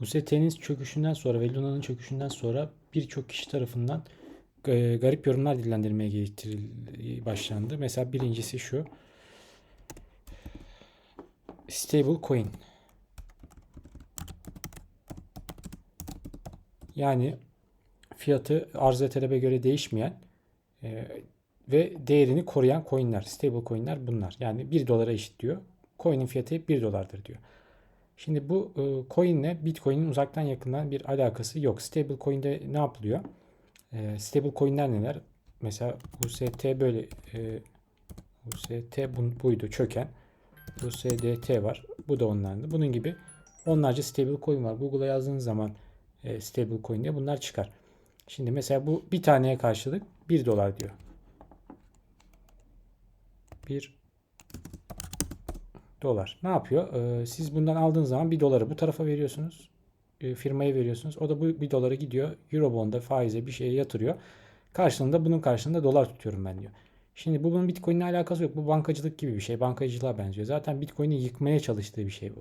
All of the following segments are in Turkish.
UST'nin çöküşünden sonra ve Luna'nın çöküşünden sonra birçok kişi tarafından e, garip yorumlar dillendirmeye başlandı. Mesela birincisi şu. Stable coin. Yani fiyatı arz talebe göre değişmeyen e, ve değerini koruyan coinler, stable coinler bunlar. Yani 1 dolara eşit diyor. Coin'in fiyatı hep 1 dolardır diyor. Şimdi bu e, Bitcoin'in uzaktan yakından bir alakası yok. Stable coin'de ne yapılıyor? E, stable coin'ler neler? Mesela UST böyle e, UST bu- buydu çöken. USDT var. Bu da onlardı. Bunun gibi onlarca stable coin var. Google'a yazdığınız zaman e, stable coin diye bunlar çıkar. Şimdi mesela bu bir taneye karşılık 1 dolar diyor. 1 dolar. Ne yapıyor? Ee, siz bundan aldığınız zaman 1 doları bu tarafa veriyorsunuz. e, firmaya veriyorsunuz. O da bu 1 dolara gidiyor. Eurobond'a faize bir şeye yatırıyor. Karşılığında bunun karşılığında dolar tutuyorum ben diyor. Şimdi bu bunun Bitcoin'le alakası yok. Bu bankacılık gibi bir şey. Bankacılığa benziyor. Zaten Bitcoin'i yıkmaya çalıştığı bir şey bu.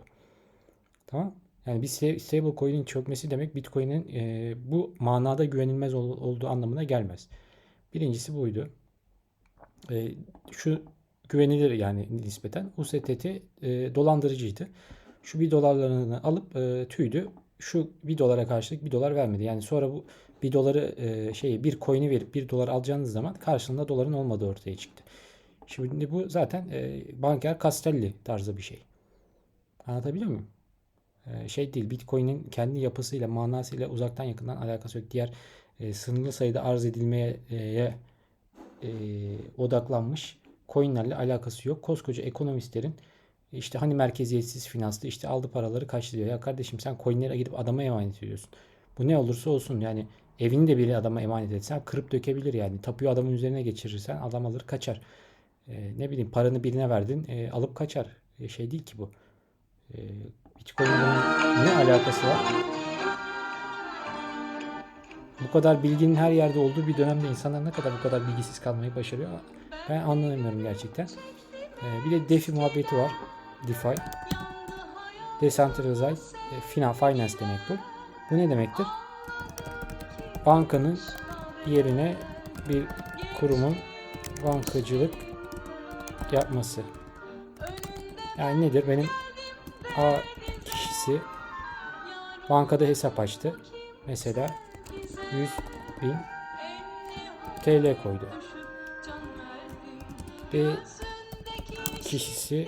Tamam? Yani bir sta- stable coin'in çökmesi demek Bitcoin'in e, bu manada güvenilmez ol- olduğu anlamına gelmez. Birincisi buydu. E, şu güvenilir yani nispeten USDT e, dolandırıcıydı. Şu bir dolarlarını alıp e, tüydü. Şu bir dolara karşılık bir dolar vermedi. Yani sonra bu bir doları e, şeyi bir coin'i verip bir dolar alacağınız zaman karşılığında doların olmadığı ortaya çıktı. Şimdi bu zaten e, banker Castelli tarzı bir şey. Anlatabiliyor muyum? E, şey değil Bitcoin'in kendi yapısıyla manasıyla uzaktan yakından alakası yok. Diğer e, sınırlı sayıda arz edilmeye e, e, odaklanmış coinlerle alakası yok. Koskoca ekonomistlerin işte hani merkeziyetsiz finanslı işte aldı paraları kaçtı. Ya kardeşim sen coinlere gidip adama emanet ediyorsun. Bu ne olursa olsun yani evini de biri adama emanet etsen kırıp dökebilir yani. Tapuyu adamın üzerine geçirirsen adam alır kaçar. E, ne bileyim paranı birine verdin e, alıp kaçar. E, şey değil ki bu. E, Bitcoin'le bunun ne alakası var? Bu kadar bilginin her yerde olduğu bir dönemde insanlar ne kadar bu kadar bilgisiz kalmayı başarıyor ben anlamıyorum gerçekten. Ee, bir de DeFi muhabbeti var. DeFi. Decentralized e, Finan- Finance demek bu. Bu ne demektir? Bankanın yerine bir kurumun bankacılık yapması. Yani nedir? Benim A kişisi bankada hesap açtı. Mesela 100 bin TL koydu. B kişisi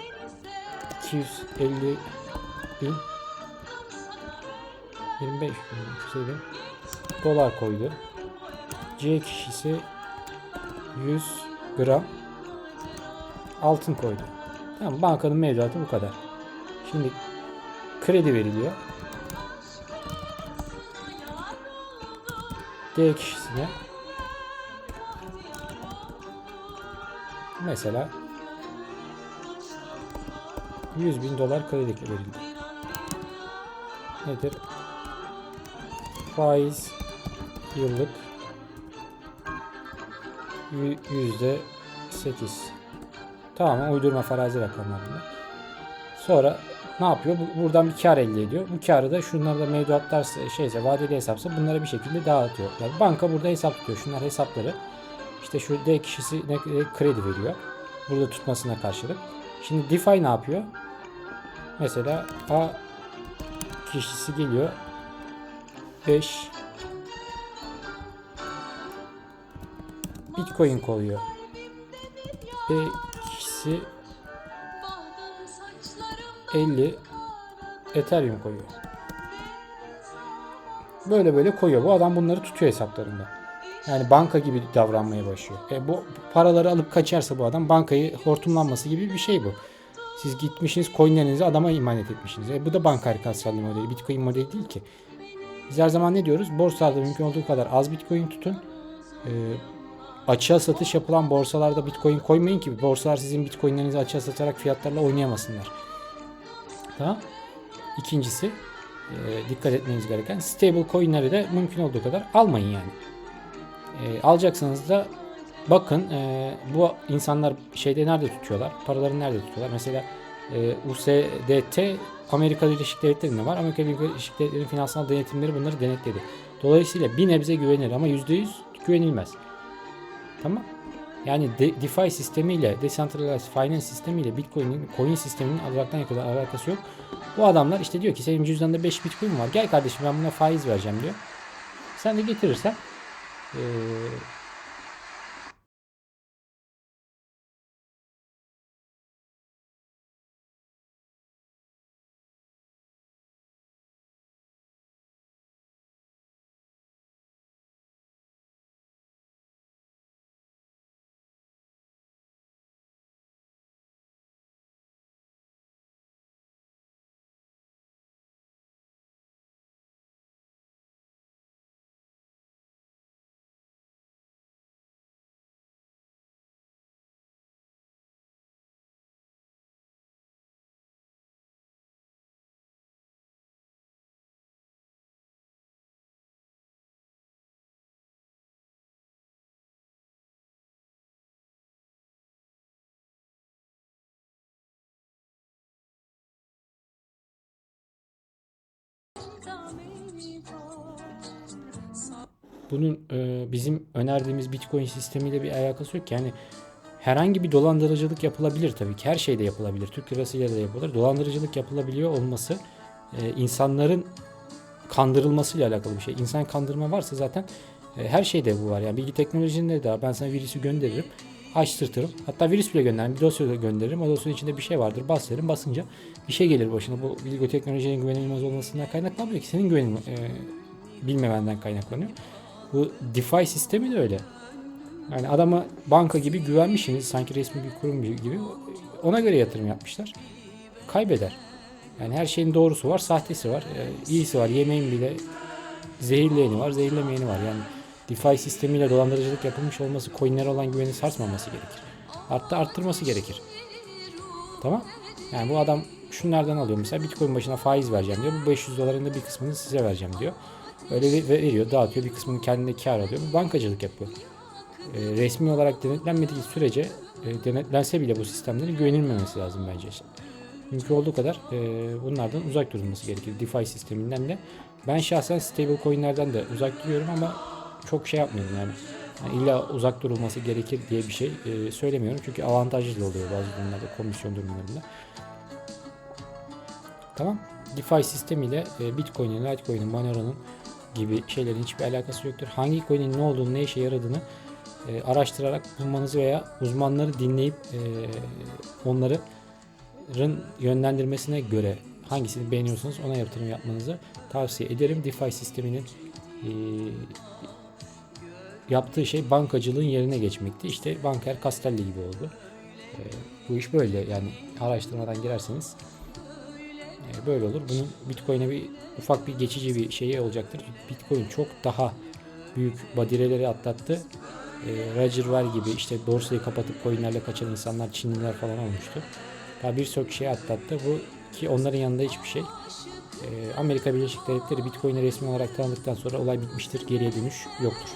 250 bin 25 bin 250 bin dolar koydu. C kişisi 100 gram altın koydu. Tamam bankanın mevduatı bu kadar. Şimdi kredi veriliyor. D kişisine mesela 100 bin dolar kredi verildi. Nedir? Faiz yıllık yü- yüzde 8. Tamamen uydurma farazi rakamlar bunlar. Sonra ne yapıyor? Bu- Buradan bir kar elde ediyor. Bu karı da şunlarda mevduatlar şeyse vadeli hesapsa bunlara bir şekilde dağıtıyor. Yani banka burada hesap tutuyor. Şunlar hesapları. İşte şu D kişisi ne kredi veriyor. Burada tutmasına karşılık. Şimdi DeFi ne yapıyor? Mesela A kişisi geliyor 5 Bitcoin koyuyor. B kişisi 50 Ethereum koyuyor. Böyle böyle koyuyor. Bu adam bunları tutuyor hesaplarında. Yani banka gibi davranmaya başlıyor. E bu paraları alıp kaçarsa bu adam bankayı hortumlanması gibi bir şey bu. Siz gitmişsiniz coinlerinizi adama emanet etmişsiniz. E bu da banka harikassallığı modeli. Bitcoin modeli değil ki. Biz her zaman ne diyoruz? Borsalarda mümkün olduğu kadar az bitcoin tutun. E, açığa satış yapılan borsalarda bitcoin koymayın ki borsalar sizin bitcoinlerinizi açığa satarak fiyatlarla oynayamasınlar. Tamam. İkincisi e, dikkat etmeniz gereken stable coinleri de mümkün olduğu kadar almayın yani. E, alacaksanız da bakın e, bu insanlar şeyde nerede tutuyorlar? Paralarını nerede tutuyorlar? Mesela e, USDT Amerika Birleşik Devletleri'nde var. Amerika Birleşik Devletleri'nin finansal denetimleri bunları denetledi. Dolayısıyla bir nebze güvenir ama %100 güvenilmez. Tamam. Yani de, DeFi sistemiyle, Decentralized Finance sistemiyle Bitcoin'in, coin sisteminin uzaktan yakında alakası yok. Bu adamlar işte diyor ki senin cüzdanında 5 Bitcoin var. Gel kardeşim ben buna faiz vereceğim diyor. Sen de getirirsen ee, bunun e, bizim önerdiğimiz Bitcoin sistemiyle bir alakası yok. Yani herhangi bir dolandırıcılık yapılabilir tabii ki. Her şeyde yapılabilir. Türk lirasıyla da yapılır. Dolandırıcılık yapılabiliyor olması e, insanların kandırılmasıyla alakalı bir şey. İnsan kandırma varsa zaten e, her şeyde bu var. Yani bilgi teknolojisinde de ben sana virüsü gönderirim. Açtırtırım. Hatta virüs bile gönderirim. Bir dosya gönderirim. O dosyanın içinde bir şey vardır. Bas. Basınca bir şey gelir başına. Bu bilgi teknolojinin güvenilmez olmasından kaynaklanmıyor ki. Senin güvenin e, bilmemenden kaynaklanıyor. Bu DeFi sistemi de öyle. Yani adama banka gibi güvenmişsiniz sanki resmi bir kurum gibi ona göre yatırım yapmışlar. Kaybeder. Yani her şeyin doğrusu var, sahtesi var, e, iyisi var. Yemeğin bile zehirleyeni var, zehirlemeyeni var. Yani DeFi sistemiyle dolandırıcılık yapılmış olması coinlere olan güveni sarsmaması gerekir. Hatta arttırması gerekir. Tamam? Yani bu adam şunlardan alıyor mesela Bitcoin başına faiz vereceğim diyor. Bu 500 doların da bir kısmını size vereceğim diyor. Öyle veriyor, dağıtıyor. Bir kısmını kendine kar alıyor. Bu bankacılık yapıyor. E, resmi olarak denetlenmediği sürece e, denetlense bile bu sistemlerin güvenilmemesi lazım bence. Mümkün olduğu kadar e, bunlardan uzak durulması gerekir. DeFi sisteminden de. Ben şahsen stable coinlerden de uzak duruyorum ama çok şey yapmıyorum yani. yani illa uzak durulması gerekir diye bir şey e, söylemiyorum. Çünkü avantajlı oluyor bazı durumlarda komisyon durumlarında. Tamam. DeFi sistemiyle e, Bitcoin'in, Litecoin'in, Monero'nun gibi şeylerin hiçbir alakası yoktur. Hangi coin'in ne olduğunu, ne işe yaradığını e, araştırarak bulmanızı veya uzmanları dinleyip e, onların yönlendirmesine göre hangisini beğeniyorsanız ona yatırım yapmanızı tavsiye ederim. DeFi sisteminin e, yaptığı şey bankacılığın yerine geçmekti. İşte banker Castelli gibi oldu. E, bu iş böyle yani araştırmadan girerseniz e, böyle olur. Bunun Bitcoin'e bir ufak bir geçici bir şeyi olacaktır. Bitcoin çok daha büyük badireleri atlattı. E, Roger Ver gibi işte borsayı kapatıp coinlerle kaçan insanlar Çinliler falan olmuştu. Daha birçok şey atlattı. Bu ki onların yanında hiçbir şey. E, Amerika Birleşik Devletleri Bitcoin'i resmi olarak tanıdıktan sonra olay bitmiştir. Geriye dönüş yoktur.